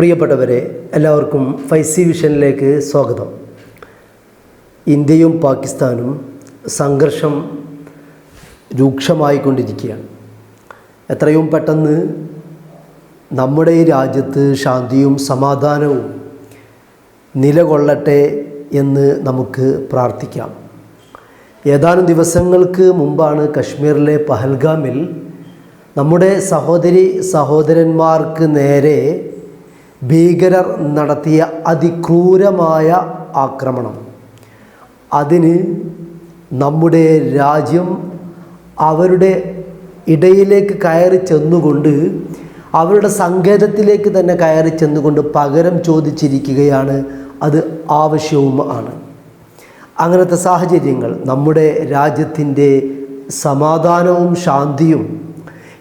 പ്രിയപ്പെട്ടവരെ എല്ലാവർക്കും ഫൈസി വിഷനിലേക്ക് സ്വാഗതം. ഇന്ത്യയും പാകിസ്ഥാനും സംഘർഷം രൂക്ഷമായിക്കൊണ്ടിരിക്കുകയാണ്. എത്രയും പെട്ടെന്ന് നമ്മുടെ ഈ രാജ്യത്ത് ശാന്തിയും സമാധാനവും നിലകൊള്ളട്ടെ എന്ന് നമുക്ക് പ്രാർത്ഥിക്കാം. ഏതാനും ദിവസങ്ങൾക്ക് മുമ്പാണ് കശ്മീരിലെ പഹൽഗാമിൽ നമ്മുടെ സഹോദരി സഹോദരന്മാർക്ക് നേരെ ഭീകരർ നടത്തിയ അതിക്രൂരമായ ആക്രമണം. അതിന് നമ്മുടെ രാജ്യം അവരുടെ ഇടയിലേക്ക് കയറി ചെന്നുകൊണ്ട് അവരുടെ സങ്കേതത്തിലേക്ക് തന്നെ കയറി ചെന്നുകൊണ്ട് പകരം ചോദിച്ചിരിക്കുകയാണ്. അത് ആവശ്യവും ആണ്. അങ്ങനത്തെ സാഹചര്യങ്ങൾ നമ്മുടെ രാജ്യത്തിന്റെ സമാധാനവും ശാന്തിയും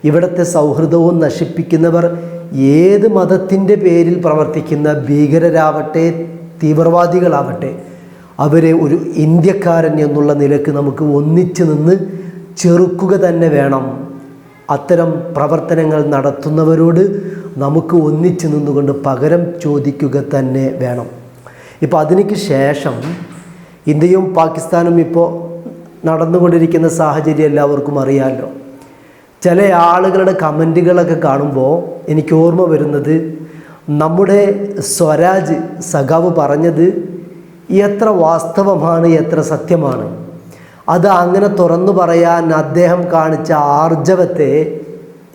ഇവിടുത്തെ സൗഹൃദവും നശിപ്പിക്കുന്നവർ ഏത് മതത്തിന്റെ പേരിൽ പ്രവർത്തിക്കുന്ന ഭീകരരാവട്ടെ തീവ്രവാദികളാവട്ടെ അവരെ ഒരു ഇന്ത്യക്കാരൻ എന്നുള്ള നിലയ്ക്ക് നമുക്ക് ഒന്നിച്ചു നിന്ന് ചെറുക്കുക തന്നെ വേണം. അത്തരം പ്രവർത്തനങ്ങൾ നടത്തുന്നവരോട് നമുക്ക് ഒന്നിച്ചു നിന്നുകൊണ്ട് പകരം ചോദിക്കുക തന്നെ വേണം. ഇപ്പോൾ അതിനു ശേഷം ഇന്ത്യയും പാകിസ്ഥാനും ഇപ്പോൾ നടന്നുകൊണ്ടിരിക്കുന്ന സാഹചര്യം എല്ലാവർക്കും അറിയാമല്ലോ ചില ആളുകളുടെ കമന്റുകളൊക്കെ കാണുമ്പോൾ എനിക്ക് ഓർമ്മ വരുന്നത് നമ്മുടെ സ്വരാജ് സഖാവ് പറഞ്ഞത് എത്ര വാസ്തവമാണ് എത്ര സത്യമാണ്. അത് അങ്ങനെ തുറന്നു പറയാൻ അദ്ദേഹം കാണിച്ച ആർജവത്തെ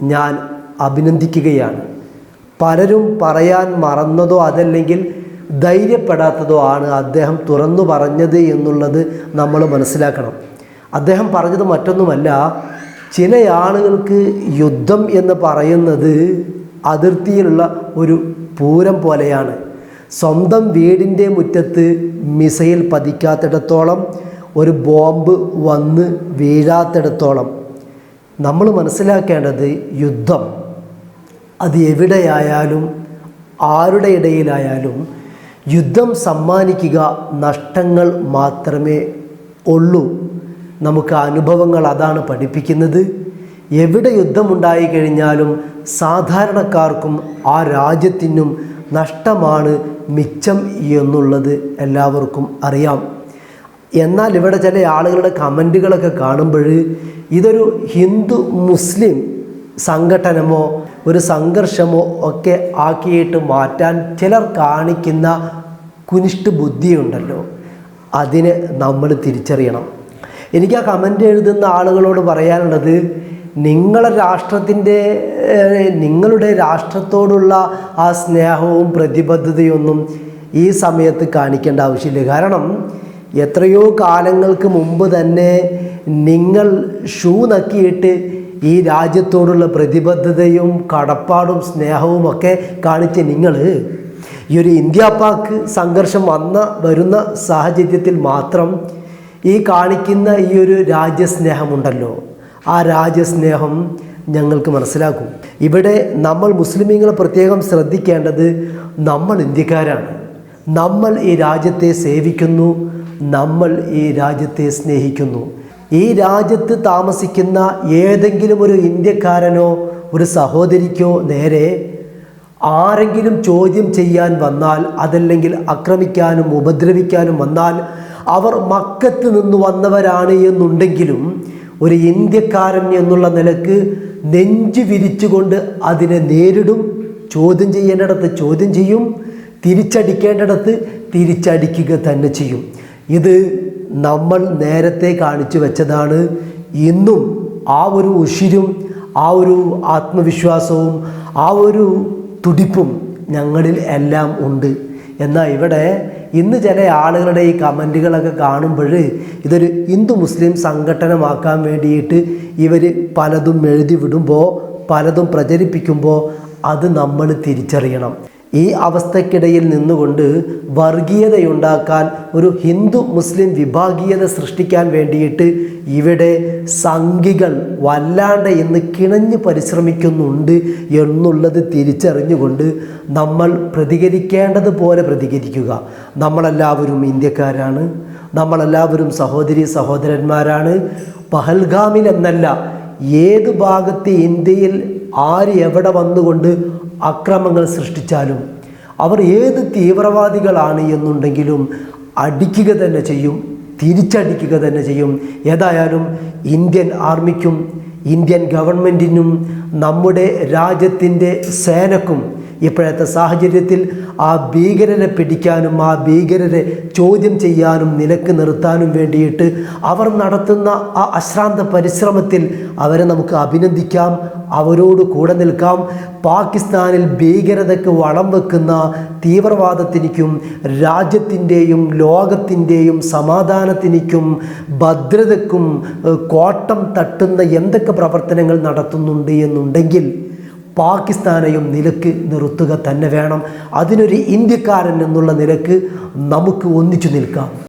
ഞാൻ അഭിനന്ദിക്കുകയാണ്. പലരും പറയാൻ മറന്നതോ അതല്ലെങ്കിൽ ധൈര്യപ്പെടാത്തതോ ആണ് അദ്ദേഹം തുറന്നു പറഞ്ഞത് എന്നുള്ളത് നമ്മൾ മനസ്സിലാക്കണം. അദ്ദേഹം പറഞ്ഞത് മറ്റൊന്നുമല്ല ചില ആളുകൾക്ക് യുദ്ധം എന്ന് പറയുന്നത് അതിർത്തിയിലുള്ള ഒരു പൂരം പോലെയാണ്. സ്വന്തം വീടിന്റെ മുറ്റത്ത് മിസൈൽ പതിക്കാത്തിടത്തോളം ഒരു ബോംബ് വന്ന് വീഴാത്തിടത്തോളം. നമ്മൾ മനസ്സിലാക്കേണ്ടത് യുദ്ധം. അത് എവിടെയായാലും ആരുടെ ഇടയിലായാലും യുദ്ധം സമ്മാനിക്കുക നഷ്ടങ്ങൾ മാത്രമേ ഉള്ളൂ. നമുക്ക് അനുഭവങ്ങൾ അതാണ് പഠിപ്പിക്കുന്നത്. എവിടെ യുദ്ധമുണ്ടായി കഴിഞ്ഞാലും സാധാരണക്കാർക്കും ആ രാജ്യത്തിനും നഷ്ടമാണ് മിച്ചം എന്നുള്ളത് എല്ലാവർക്കും അറിയാം. എന്നാൽ ഇവിടെ ചില ആളുകളുടെ കമന്റുകളൊക്കെ കാണുമ്പോൾ ഇതൊരു ഹിന്ദു മുസ്ലിം സംഘടനമോ ഒരു സംഘർഷമോ ഒക്കെ ആക്കിയിട്ട് മാറ്റാൻ ചിലർ കാണിക്കുന്ന കുനിഷ്ഠ ബുദ്ധിയുണ്ടല്ലോ. അതിനെ നമ്മൾ തിരിച്ചറിയണം. എനിക്ക് ആ കമന്റ് എഴുതുന്ന ആളുകളോട് പറയാനുള്ളത് നിങ്ങളെ രാഷ്ട്രത്തിന്റെ നിങ്ങളുടെ രാഷ്ട്രത്തോടുള്ള ആ സ്നേഹവും പ്രതിബദ്ധതയൊന്നും ഈ സമയത്ത് കാണിക്കേണ്ട ആവശ്യമില്ല. കാരണം എത്രയോ കാലങ്ങൾക്ക് മുമ്പ് തന്നെ നിങ്ങൾ ഷൂ നക്കിയിട്ട് ഈ രാജ്യത്തോടുള്ള പ്രതിബദ്ധതയും കടപ്പാടും സ്നേഹവും ഒക്കെ കാണിച്ച് നിങ്ങൾ ഈ ഒരു ഇന്ത്യ പാക്ക് സംഘർഷം വന്ന വരുന്ന സാഹചര്യത്തിൽ മാത്രം ഈ കാണിക്കുന്ന ഈ ഒരു രാജ്യസ്നേഹമുണ്ടല്ലോ. ആ രാജ്യസ്നേഹം ഞങ്ങൾക്ക് മനസ്സിലാക്കും. ഇവിടെ നമ്മൾ മുസ്ലിമീങ്ങൾ പ്രത്യേകം ശ്രദ്ധിക്കേണ്ടത് നമ്മൾ ഇന്ത്യക്കാരാണ്. നമ്മൾ ഈ രാജ്യത്തെ സേവിക്കുന്നു നമ്മൾ ഈ രാജ്യത്തെ സ്നേഹിക്കുന്നു. ഈ രാജ്യത്ത് താമസിക്കുന്ന ഏതെങ്കിലും ഒരു ഇന്ത്യക്കാരനോ ഒരു സഹോദരിക്കോ നേരെ ആരെങ്കിലും ചോദ്യം ചെയ്യാൻ വന്നാൽ അതല്ലെങ്കിൽ ആക്രമിക്കാനും ഉപദ്രവിക്കാനും വന്നാൽ അവർ മക്കത്ത് നിന്ന് വന്നവരാണ് എന്നുണ്ടെങ്കിലും ഒരു ഇന്ത്യക്കാരൻ എന്നുള്ള നിലയ്ക്ക് നെഞ്ചു വിരിച്ചുകൊണ്ട് അതിനെ നേരിടും ചോദ്യം ചെയ്യേണ്ടിടത്ത് ചോദ്യം ചെയ്യും തിരിച്ചടിക്കേണ്ടിടത്ത് തിരിച്ചടിക്കുക തന്നെ ചെയ്യും. ഇത് നമ്മൾ നേരത്തെ കാണിച്ചു വെച്ചതാണ്. ഇന്നും ആ ഒരു ഉഷിരും ആ ഒരു ആത്മവിശ്വാസവും ആ ഒരു തുടിപ്പും ഞങ്ങളിൽ എല്ലാം ഉണ്ട്. എന്നാൽ ഇവിടെ ഇന്ന് ചില ആളുകളുടെ ഈ കമന്റുകളൊക്കെ കാണുമ്പോൾ ഇതൊരു ഹിന്ദു മുസ്ലിം സംഘടനമാക്കാൻ വേണ്ടിയിട്ട് ഇവർ പലതും എഴുതി വിടുമ്പോൾ പലതും പ്രചരിപ്പിക്കുമ്പോൾ അത് നമ്മൾ തിരിച്ചറിയണം. ഈ അവസ്ഥക്കിടയിൽ നിന്നുകൊണ്ട് വർഗീയതയുണ്ടാക്കാൻ ഒരു ഹിന്ദു മുസ്ലിം വിഭാഗീയത സൃഷ്ടിക്കാൻ വേണ്ടിയിട്ട് ഇവിടെ സംഘികൾ വല്ലാണ്ട് എന്ന് കിണഞ്ഞ് പരിശ്രമിക്കുന്നുണ്ട് എന്നുള്ളത് തിരിച്ചറിഞ്ഞുകൊണ്ട് നമ്മൾ പ്രതികരിക്കേണ്ടതുപോലെ പ്രതികരിക്കുക. നമ്മളെല്ലാവരും ഇന്ത്യക്കാരാണ്. നമ്മളെല്ലാവരും സഹോദരി സഹോദരന്മാരാണ്. പഹൽഗാമിൽ എന്നല്ല ഏത് ഭാഗത്ത് ഇന്ത്യയിൽ ആര് എവിടെ വന്നുകൊണ്ട് അക്രമങ്ങൾ സൃഷ്ടിച്ചാലും അവർ ഏത് തീവ്രവാദികളാണ് എന്നുണ്ടെങ്കിലും അടിക്കുക തന്നെ ചെയ്യും തിരിച്ചടിക്കുക തന്നെ ചെയ്യും. ഏതായാലും ഇന്ത്യൻ ആർമിക്കും ഇന്ത്യൻ ഗവൺമെന്റിനും നമ്മുടെ രാജ്യത്തിന്റെ സേനക്കും ഇപ്പോഴത്തെ സാഹചര്യത്തിൽ ആ ഭീകരരെ പിടിക്കാനും ആ ഭീകരരെ ചോദ്യം ചെയ്യാനും നിലയ്ക്ക് നിർത്താനും വേണ്ടിയിട്ട് അവർ നടത്തുന്ന ആ അശ്രാന്ത പരിശ്രമത്തിൽ അവരെ നമുക്ക് അഭിനന്ദിക്കാം അവരോട് കൂടെ നിൽക്കാം. പാകിസ്ഥാനിൽ ഭീകരതയ്ക്ക് വളം വെക്കുന്ന തീവ്രവാദത്തിനും രാജ്യത്തിന്റെയും ലോകത്തിന്റെയും സമാധാനത്തിനും ഭദ്രതയ്ക്കും കോട്ടം തട്ടുന്ന എന്തൊക്കെ പ്രവർത്തനങ്ങൾ നടത്തുന്നുണ്ട് എന്നുണ്ടെങ്കിൽ പാകിസ്ഥാനെയും നിലയ്ക്ക് നിർത്തുക തന്നെ വേണം. അതിനൊരു ഇന്ത്യക്കാരൻ എന്നുള്ള നിലയ്ക്ക് നമുക്ക് ഒന്നിച്ചു നിൽക്കാം.